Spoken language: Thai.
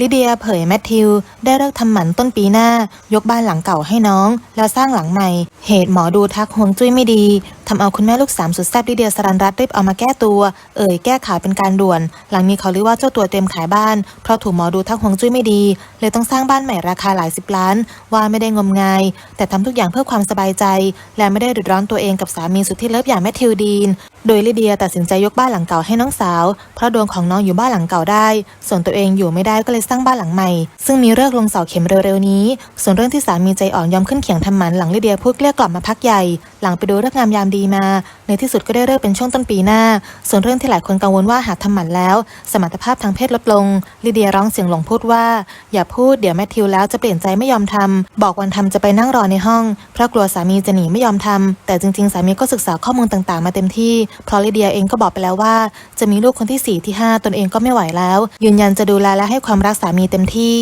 ลิเดียเผยแมทธิว ได้เลิกทำหมันต้นปีหน้า ยกบ้านหลังเก่าให้น้อง แล้วสร้างหลังใหม่ เหตุหมอดูทักฮวงจุ้ยไม่ดีทำเอาคุณแม่ลูกสามสุดแซ่บลิเดียสรันรัตรีบเอามาแก้ตัว เอ่ยแก้ข่าวเป็นการด่วน หลังมีข่าวลือว่าเจ้าตัวเตรียมขายบ้าน เพราะถูกหมอดูทักฮวงจุ้ยไม่ดี เลยต้องสร้างบ้านใหม่ราคาหลายสิบล้าน ว่าไม่ได้งมงาย แต่ทำทุกอย่างเพื่อความสบายใจ และไม่ได้เดือดร้อนตัวเองกับสามีสุดที่เลิฟอย่างแมทธิวดีน โดยลิเดียตัดสินใจยกบ้านหลังเก่าให้น้องสาว เพราะดวงของน้องอยู่บ้านหลังเก่าได้ ส่วนตัวเองอยู่ไม่ได้ก็เลยสร้างบ้านหลังใหม่ ซึ่งมีเลิกลงเสาเข็มเร็วๆนี้ ส่วนเรื่องที่สามีใจอ่อนยอมขึ้นเขียงทำหมันหลังลิเดียพูดเกลี้ยกล่อมมาพักใหญ่ หลังไปดูเรื่องงามยามดีมา ในที่สุดก็ได้เลิกเป็นช่วงต้นปีหน้า ส่วนเรื่องที่หลายคนกังวลว่าหากทำหมันแล้ว สมรรถภาพทางเพศลดลงลิเดียร้องเสียงหลงพูดว่า อย่าพูดเดี๋ยวแมทธิวแล้วจะเปลี่ยนใจไม่ยอมทำบอกวันทำจะไปนั่งรอในห้องเพราะกลัวสามีจะหนีไม่ยอมทำแต่จริง ๆ สามีก็ศึกษาข้อมูลต่างๆ มาเต็มที่เพราะลิเดียเองก็บอกไปแล้วว่า จะมีลูกคนที่ 4 ที่ 5 ตนเองก็ไม่ไหวแล้ว ยืนยันจะดูแลและให้ความรักสามีเต็มที่